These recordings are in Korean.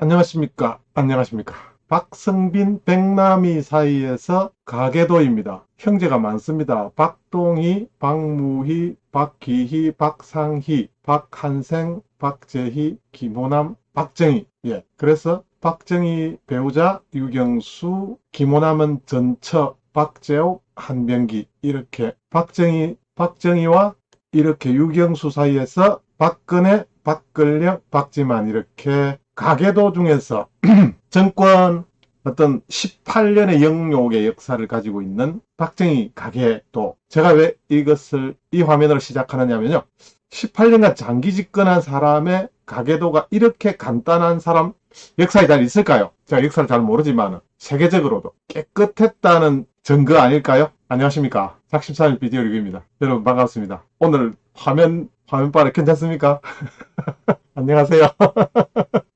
안녕하십니까. 안녕하십니까. 박성빈, 백남이 사이에서 가계도입니다. 형제가 많습니다. 박동희, 박무희, 박기희, 박상희, 박한생, 박재희, 김호남, 박정희. 예. 그래서 박정희 배우자 유경수, 김호남은 전처, 박재옥, 한병기. 이렇게 박정희, 박정희와 이렇게 유경수 사이에서 박근혜, 박근력, 박지만 이렇게 가계도 중에서 정권 어떤 18년의 영욕의 역사를 가지고 있는 박정희 가계도 제가 왜 이것을 이 화면으로 시작하느냐면요 18년간 장기 집권한 사람의 가계도가 이렇게 간단한 사람 역사에 잘 있을까요? 제가 역사를 잘 모르지만 세계적으로도 깨끗했다는 증거 아닐까요? 안녕하십니까 작심삼일 비디오 리뷰입니다 여러분 반갑습니다 오늘 화면 화면빨에 괜찮습니까? 안녕하세요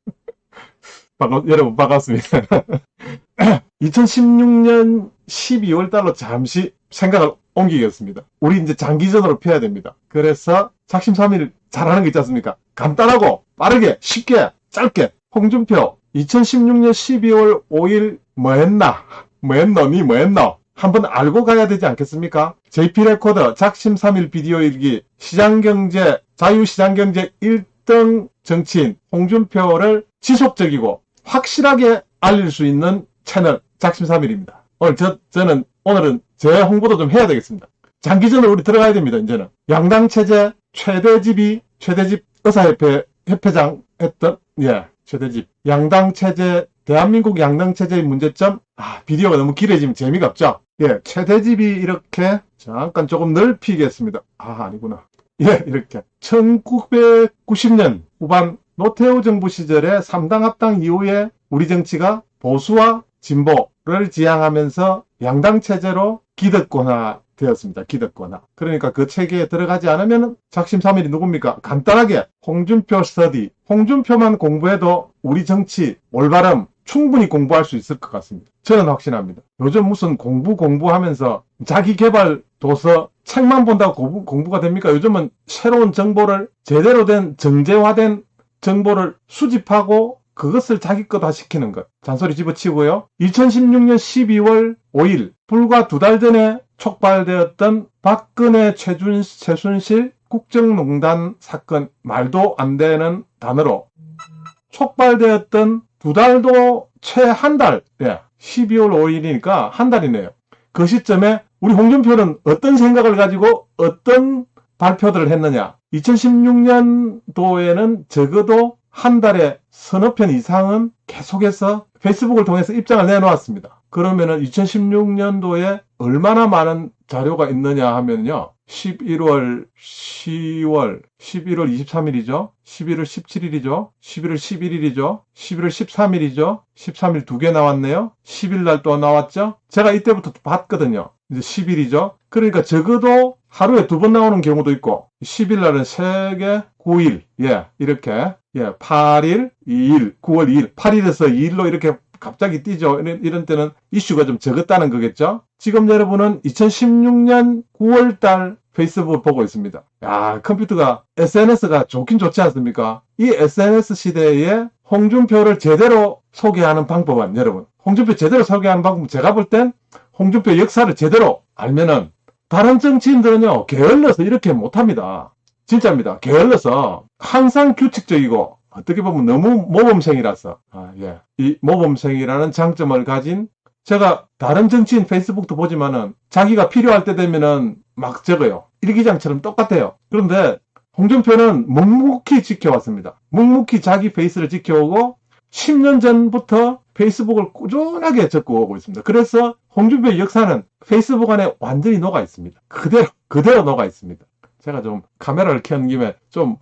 반갑, 여러분 반갑습니다. 2016년 12월 달로 잠시 생각을 옮기겠습니다. 우리 이제 장기전으로 펴야 됩니다. 그래서 작심삼일 잘하는 게 있지 않습니까? 간단하고 빠르게 쉽게 짧게 홍준표 2016년 12월 5일 뭐 했나? 뭐 했노? 니 뭐 했노? 한번 알고 가야 되지 않겠습니까? JP 레코더 작심 3일 비디오 일기 시장경제 자유시장경제 1등 정치인 홍준표를 지속적이고 확실하게 알릴 수 있는 채널 작심삼일입니다. 오늘 저, 저는 오늘은 제 홍보도 좀 해야 되겠습니다. 장기전으로 우리 들어가야 됩니다. 이제는 양당 체제 최대집이 최대집 의사협회 협회장 했던 예 최대집 양당 체제 대한민국 양당 체제의 문제점 아 비디오가 너무 길어지면 재미가 없죠. 예 최대집이 이렇게 잠깐 조금 넓히겠습니다. 아 아니구나. 예 이렇게 1990년 후반 노태우 정부 시절에 3당 합당 이후에 우리 정치가 보수와 진보를 지향하면서 양당 체제로 기득권화 되었습니다. 기득권화. 그러니까 그 체계에 들어가지 않으면 작심 삼일이 누굽니까? 간단하게 홍준표 스터디. 홍준표만 공부해도 우리 정치 올바름 충분히 공부할 수 있을 것 같습니다. 저는 확신합니다. 요즘 무슨 공부 공부하면서 자기 개발 도서 책만 본다고 공부, 공부가 됩니까? 요즘은 새로운 정보를 제대로 된 정제화된 정보를 수집하고 그것을 자기 거다 시키는 것. 잔소리 집어치고요. 2016년 12월 5일, 불과 두 달 전에 촉발되었던 박근혜 최준, 최순실 국정농단 사건, 말도 안 되는 단어로 촉발되었던 두 달도 채한 달, 예, 12월 5일이니까 한 달이네요. 그 시점에 우리 홍준표는 어떤 생각을 가지고 어떤 발표들을 했느냐. 2016년도에는 적어도 한 달에 서너 편 이상은 계속해서 페이스북을 통해서 입장을 내놓았습니다. 그러면은 2016년도에 얼마나 많은 자료가 있느냐 하면요. 11월, 10월, 11월 23일이죠. 11월 17일이죠. 11월 11일이죠. 11월 13일이죠. 13일 두 개 나왔네요. 10일 날 또 나왔죠. 제가 이때부터 봤거든요. 이제 10일이죠. 그러니까 적어도 하루에 두 번 나오는 경우도 있고 10일 날은 3개, 9일, 예, 이렇게 예, 8일, 2일, 9월 2일, 8일에서 2일로 이렇게 갑자기 뛰죠. 이런, 이런 때는 이슈가 좀 적었다는 거겠죠. 지금 여러분은 2016년 9월 달 페이스북을 보고 있습니다. 야, 컴퓨터가 SNS가 좋긴 좋지 않습니까? 이 SNS 시대에 홍준표를 제대로 소개하는 방법은 여러분, 홍준표 제대로 소개하는 방법은 제가 볼 땐 홍준표 역사를 제대로 알면은 다른 정치인들은요, 게을러서 이렇게 못합니다. 진짜입니다. 게을러서 항상 규칙적이고 어떻게 보면 너무 모범생이라서 아, 예. 이 모범생이라는 장점을 가진 제가 다른 정치인 페이스북도 보지만은 자기가 필요할 때 되면은 막 적어요. 일기장처럼 똑같아요. 그런데 홍준표는 묵묵히 지켜왔습니다. 묵묵히 자기 페이스를 지켜오고 10년 전부터 페이스북을 꾸준하게 적고 오고 있습니다. 그래서 홍준표의 역사는 페이스북 안에 완전히 녹아 있습니다. 그대로, 그대로 녹아 있습니다. 제가 좀 카메라를 켠 김에 좀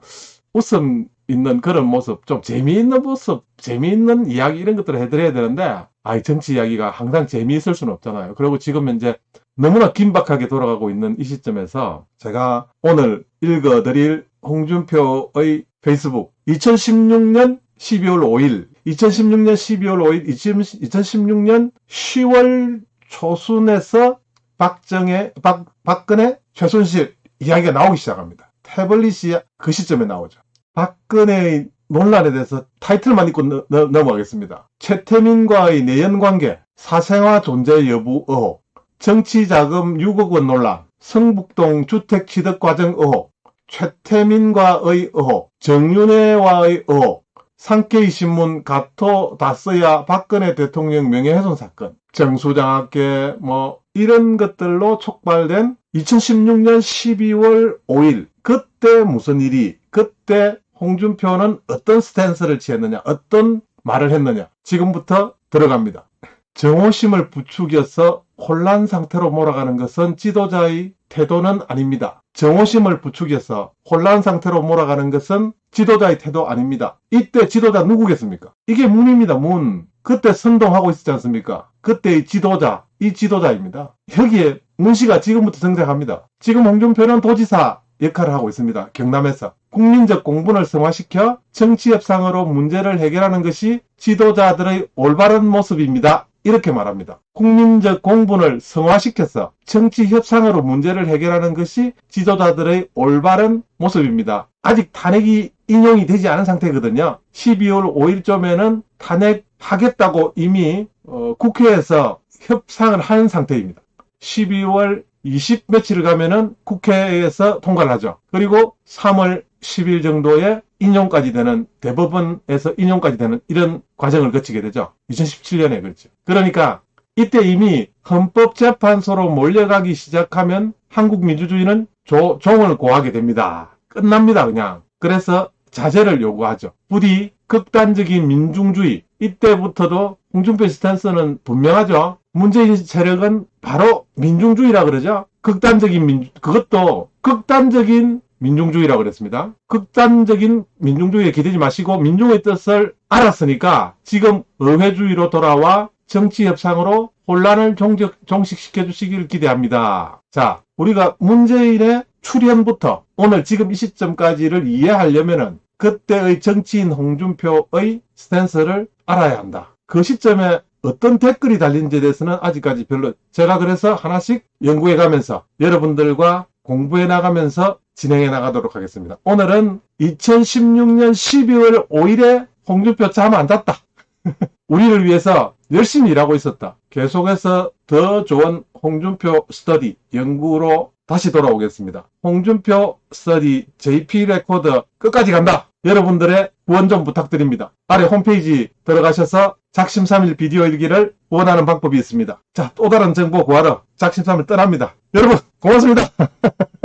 웃음 있는 그런 모습, 좀 재미있는 모습, 재미있는 이야기 이런 것들을 해드려야 되는데, 아이, 정치 이야기가 항상 재미있을 수는 없잖아요. 그리고 지금 현재 너무나 긴박하게 돌아가고 있는 이 시점에서 제가 오늘 읽어드릴 홍준표의 페이스북 2016년 12월 5일, 2016년 12월 5일, 2016년 10월 초순에서 박정혜, 박, 박근혜, 최순실 이야기가 나오기 시작합니다. 태블릿이 그 시점에 나오죠. 박근혜의 논란에 대해서 타이틀만 읽고 넘- 넘- 넘어가겠습니다. 최태민과의 내연관계, 사생화 존재 여부 의혹, 정치자금 6억 원 논란, 성북동 주택 취득 과정 의혹, 최태민과의 의혹, 정윤회와의 의혹, 상케이 신문 가토 다스야 박근혜 대통령 명예훼손 사건, 정수장학계 뭐 이런 것들로 촉발된 2016년 12월 5일 그때 무슨 일이 그때 홍준표는 어떤 스탠스를 취했느냐 어떤 말을 했느냐 지금부터 들어갑니다. 정오심을 부추겨서 혼란 상태로 몰아가는 것은 지도자의 태도는 아닙니다. 정오심을 부추겨서 혼란 상태로 몰아가는 것은 지도자의 태도 아닙니다. 이때 지도자 누구겠습니까? 이게 문입니다, 문. 그때 선동하고 있었지 않습니까? 그때의 지도자, 이 지도자입니다. 여기에 문 씨가 지금부터 등장합니다. 지금 홍준표는 도지사 역할을 하고 있습니다. 경남에서. 국민적 공분을 성화시켜 정치 협상으로 문제를 해결하는 것이 지도자들의 올바른 모습입니다. 이렇게 말합니다. 국민적 공분을 성화시켜서 정치 협상으로 문제를 해결하는 것이 지도자들의 올바른 모습입니다. 아직 탄핵이 인용이 되지 않은 상태거든요. 12월 5일쯤에는 탄핵하겠다고 이미 어, 국회에서 협상을 한 상태입니다. 12월 20 며칠을 가면은 국회에서 통과를 하죠. 그리고 3월 10일 정도에 인용까지 되는 대법원에서 인용까지 되는 이런 과정을 거치게 되죠. 2017년에 그렇죠. 그러니까 이때 이미 헌법재판소로 몰려가기 시작하면 한국 민주주의는 조, 종을 고하게 됩니다. 끝납니다, 그냥. 그래서 자제를 요구하죠. 부디 극단적인 민중주의, 이때부터도 홍준표 스탠스는 분명하죠. 문재인 세력은 바로 민중주의라 그러죠. 극단적인 민, 그것도 극단적인 민중주의라고 그랬습니다. 극단적인 민중주의에 기대지 마시고 민중의 뜻을 알았으니까 지금 의회주의로 돌아와 정치 협상으로 혼란을 종적, 종식시켜 주시길 기대합니다. 자, 우리가 문재인의 출현부터 오늘 지금 이 시점까지를 이해하려면은 그때의 정치인 홍준표의 스탠스를 알아야 한다. 그 시점에 어떤 댓글이 달린지에 대해서는 아직까지 별로 제가 그래서 하나씩 연구해 가면서 여러분들과 공부해 나가면서 진행해 나가도록 하겠습니다. 오늘은 2016년 12월 5일에 홍준표 잠안 잤다. 우리를 위해서 열심히 일하고 있었다. 계속해서 더 좋은 홍준표 스터디 연구로 다시 돌아오겠습니다. 홍준표 스터디 JP 레코드 끝까지 간다. 여러분들의 후원 좀 부탁드립니다. 아래 홈페이지 들어가셔서 작심삼일 비디오 일기를 원하는 방법이 있습니다. 자, 또 다른 정보 구하러 작심삼일 떠납니다. 여러분, 고맙습니다.